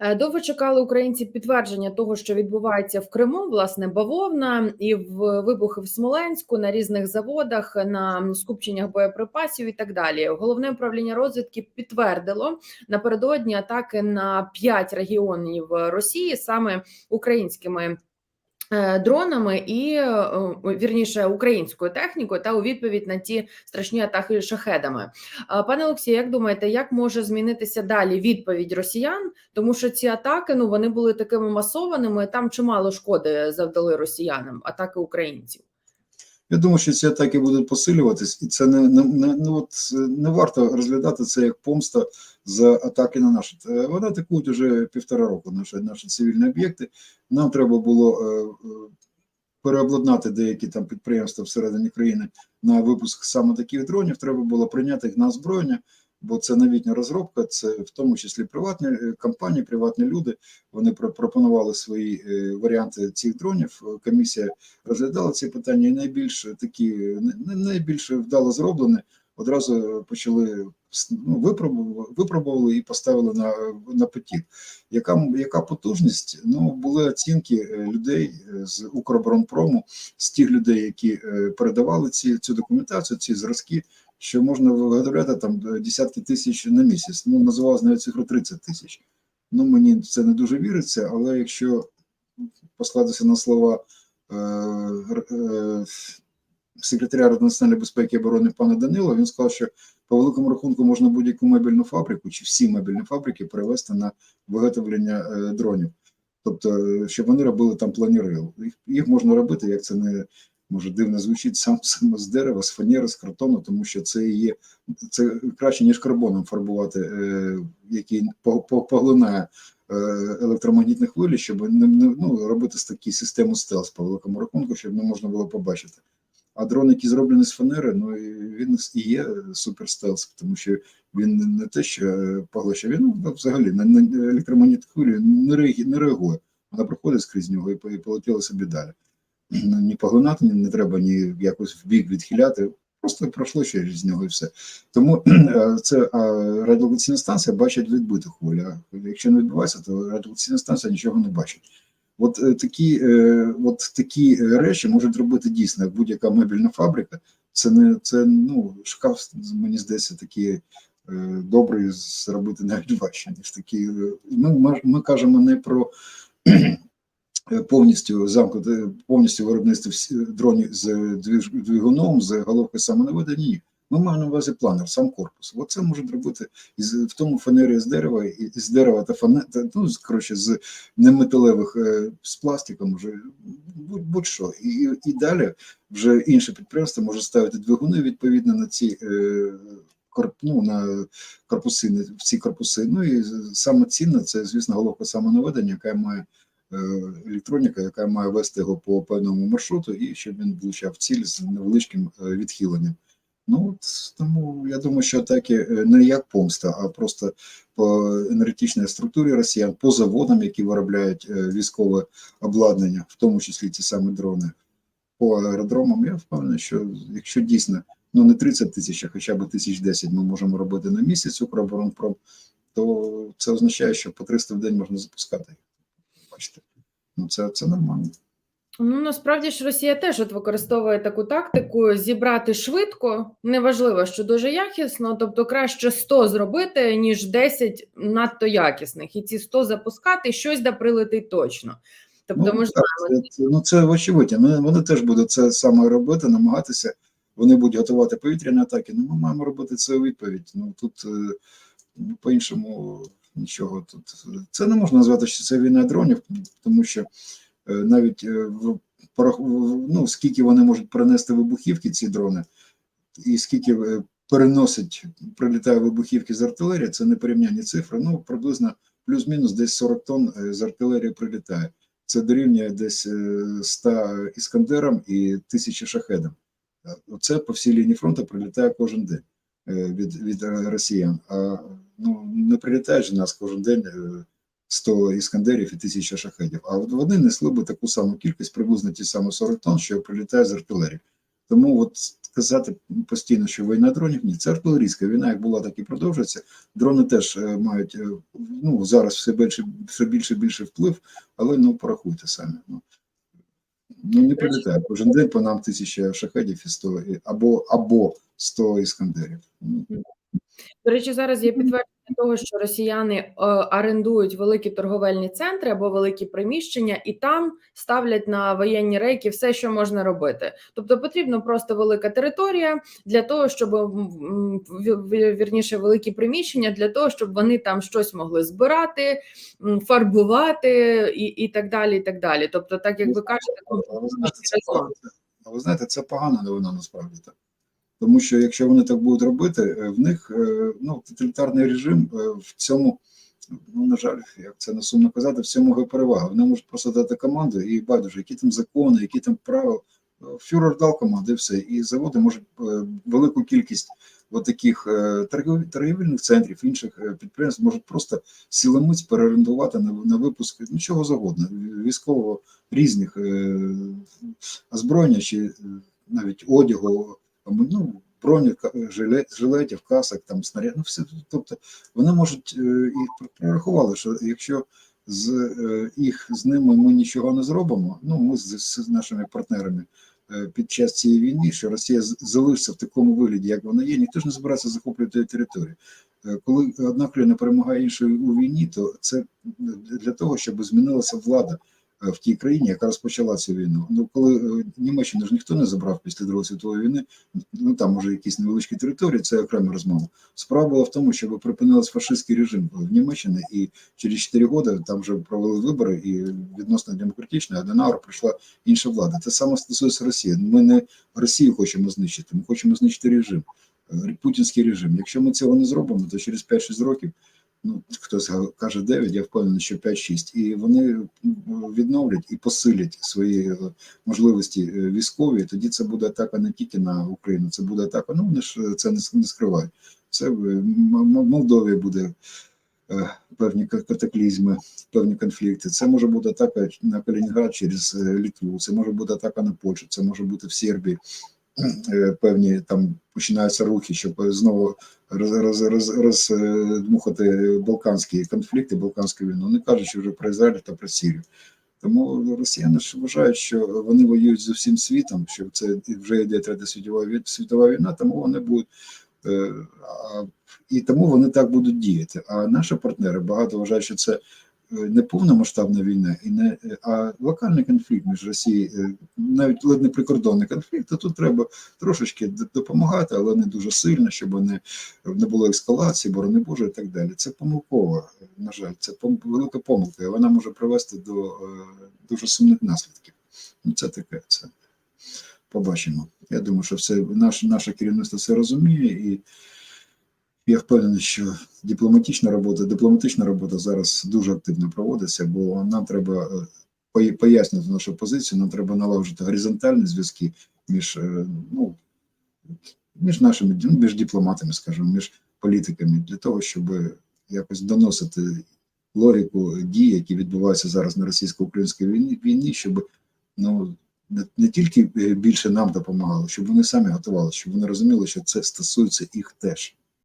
Е, Довго чекали українці підтвердження того, що відбувається в Криму, власне, бавовна і в вибухи в Смоленську на різних заводах, на скупченнях боєприпасів і так далі. Головне управління розвідки підтвердило напередодні атаки на п'ять регіонів Росії саме українськими. Е, Дронами і е, вірніше українською технікою та у відповідь на ті страшні атаки шахедами. Пане Олексію, як думаєте, як може змінитися далі відповідь росіян? Тому що ці атаки ну вони були такими масованими. Там чимало шкоди завдали росіянам атаки українців. Я думаю, що ці атаки будуть посилюватись, і це не, не, не, ну, от, не варто розглядати це як помста за атаки на наші. Е, Вони атакують вже півтора року наші, наші цивільні об'єкти. Нам треба було е, е, переобладнати деякі там підприємства всередині країни на випуск саме таких дронів. Треба було прийняти їх на озброєння, бо це новітня розробка, це в тому числі приватні е, компанії, приватні люди. Вони пропонували свої е, варіанти цих дронів. Комісія розглядала ці питання, і найбільш такі найбільш вдало зроблені. Одразу почали ну, випробували, випробували і поставили на, на потік. Яка, яка потужність? Ну, були оцінки е, людей е, з Укроборонпрому, з тих людей, які е, передавали ці, цю документацію, ці зразки, що можна виготовляти там десятки тисяч на місяць. Ну, називалось навіть цифру 30 тисяч. Ну, мені це не дуже віриться, але якщо послатися на слова секретаря Ради національної безпеки і оборони пана Данила, він сказав, що по великому рахунку можна будь-яку мебельну фабрику чи всі мебельні фабрики перевести на виготовлення е, дронів. Тобто, е, щоб вони робили там планіри. Їх, можна робити, як це не може дивно звучить, сам, саме з дерева, з фанери, з картону, тому що це є це краще, ніж карбоном фарбувати, е, який по- по- поглинає е, електромагнітні хвилі, щоб не ну, робити такі систему стелс по великому рахунку, щоб не можна було побачити. А дрон, який зроблений з фанери, ну він і є супер стелс, тому що він не- те, що поглощає, він ну, взагалі на, на електромагнітні хвилі не, реагує, не реагує. Вона проходить скрізь нього і, і полетіла собі далі. Ну, Ні поглинати, не треба ні якось в бік відхиляти. Просто пройшло через нього і все. Тому е, це а радіолокаційна станція бачить відбиту хвилю. Якщо не відбувається, то радіолокаційна станція нічого не бачить. От е, такі, е, от такі е, речі можуть робити дійсно будь-яка мебельна фабрика. Це не це ну шкаф, мені здається, такі добрий зробити навіть важче, ніж такі. е, Ми, ми, кажемо не про повністю замкнути, повністю виробництво дронів з двигуном, з головкою самонаведення. Ні. Ми маємо на увазі планер, сам корпус. Оце можуть робити із в тому фанері з дерева, і з дерева та фане, ну, коротше, з неметалевих е, з пластиком, вже будь- будь-що. І, і далі вже інше підприємство може ставити двигуни відповідно на ці е, ну, на корпуси, в ці корпуси. Ну і саме цінне це, звісно, головка самонаведення, яка має е, електроніка, яка має вести його по певному маршруту, і щоб він влучав ціль з невеличким відхиленням. Ну от тому я думаю, що атаки е, не як помста, а просто по енергетичній структурі росіян, по заводам, які виробляють е, військове обладнання, в тому числі ті самі дрони, по аеродромам. Я впевнений, що якщо дійсно ну не 30 тисяч, а хоча б тисяч 10 ми можемо робити на місяць Укроборонпром, то це означає, що по 300 в день можна запускати. Бачите, ну це, це нормально. Ну насправді ж Росія теж от використовує таку тактику зібрати швидко, неважливо, що дуже якісно, тобто краще 100 зробити, ніж 10 надто якісних, і ці 100 запускати, щось да прилетить точно. Тобто, Ну, ж так, це, ну це очевидь. Вони, вони теж будуть це саме робити, намагатися. Вони будуть готувати повітряні атаки. Ну, ми маємо робити це у відповідь. Ну тут е, ну, по-іншому нічого тут. Це не можна назвати, що це війна дронів, тому що навіть е, порах- в- ну, скільки вони можуть перенести вибухівки, ці дрони, і скільки е, переносить, прилітає вибухівки з артилерії, це не порівнянні цифри. Ну, приблизно плюс-мінус десь 40 тонн е, з артилерії прилітає. Це дорівнює десь е, 100 іскандерам і 1000 шахедам. Е, Оце по всій лінії фронту прилітає кожен день е, від, від е, росіян. А ну, не прилітає ж нас кожен день е, 100 іскандерів і 1000 шахедів. А от вони несли би таку саму кількість, приблизно ті самі 40 тонн, що прилітає з артилерії. Тому от казати постійно, що війна дронів. Ні, це артилерійська війна, як була, так і продовжується. Дрони теж е, мають е, ну зараз все більше, все більше більше вплив, але ну порахуйте самі. Ну, ну не прилітає. Кожен день по нам тисяча шахедів і 100, або, або 100 іскандерів. Ну, До речі, зараз є підтвердження того, що росіяни е, орендують великі торговельні центри або великі приміщення, і там ставлять на воєнні рейки все, що можна робити. Тобто потрібно просто велика територія для того, щоб вірніше великі приміщення для того, щоб вони там щось могли збирати, фарбувати і, і так далі. І так далі. Тобто, так як ви кажете, А ви знаєте, це погано. А ви знаєте, це погана новина насправді так. Тому що якщо вони так будуть робити, е, в них е, ну, тоталітарний режим е, в цьому, ну на жаль, як це не сумно казати, в цьому його перевага. Вони можуть просто дати команду і байдуже, які там закони, які там правила. Фюрер дав команду і все. І заводи можуть велику кількість таких торгівельних центрів, інших підприємств можуть просто силомиць переорендувати на, на випуск ну, чого завгодно, військового різних озброєння чи навіть одягу, там, ну, жилет, жилетів, касок, там снаряд, ну все. Тобто вони можуть е, і прорахували, що якщо з е, їх з ними ми нічого не зробимо, ну ми з, з нашими партнерами е, під час цієї війни, що Росія залишиться в такому вигляді, як вона є, ніхто ж не збирається захоплювати територію. Коли одна країна перемагає іншою у війні, то це для того, щоб змінилася влада в тій країні, яка розпочала цю війну. Ну коли е, Німеччину ж ніхто не забрав після Другої світової війни, ну там може якісь невеличкі території, це окрема розмова. Справа була в тому, щоб припинилась фашистський режим в Німеччині, і через 4 роки там вже провели вибори, і відносно демократично, а до прийшла інша влада. Те саме стосується Росії. Ми не Росію хочемо знищити, ми хочемо знищити режим, е, путінський режим. Якщо ми цього не зробимо, то через 5-6 років. Ну, хтось каже 9, я впевнений, що 5-6. І вони відновлять і посилять свої е, можливості е, військові. Тоді це буде атака не тільки на Україну, це буде атака. Ну вони ж е, це не, скривають. Це Молдові буде певні ка- катаклізми, певні конфлікти. Це може бути атака на Калінінград через Літву, це може бути атака на Польщу, це може бути в Сербії. Е, Певні там починаються рухи, щоб знову роз, роз, роз, роздмухати балканські конфлікти, балканську війну. Не кажучи вже про Ізраїль та про Сірію. Тому росіяни ж вважають, що вони воюють з усім світом, що це вже йде третя світова світова війна, тому вони будуть е, і тому вони так будуть діяти. А наші партнери багато вважають, що це е, не повномасштабна війна, і не е, а локальний конфлікт між Росією, е, навіть ледь не прикордонний конфлікт. То тут треба трошечки допомагати, але не дуже сильно, щоб не, не було ескалації, борони Боже, і так далі. Це помилково, на жаль, це велика помилка, і вона може привести до е, дуже сумних наслідків. Ну, це таке, це побачимо. Я думаю, що все наше, наше керівництво це розуміє, і я впевнений, що дипломатична робота, дипломатична робота зараз дуже активно проводиться, бо нам треба е, пояснити нашу позицію, нам треба налагодити горизонтальні зв'язки між, е, ну, між нашими ну, між дипломатами, скажімо, між політиками, для того, щоб якось доносити логіку дій, які відбуваються зараз на російсько-українській війні, війні, щоб ну не, тільки е, більше нам допомагали, щоб вони самі готували, щоб вони розуміли, що це стосується їх теж.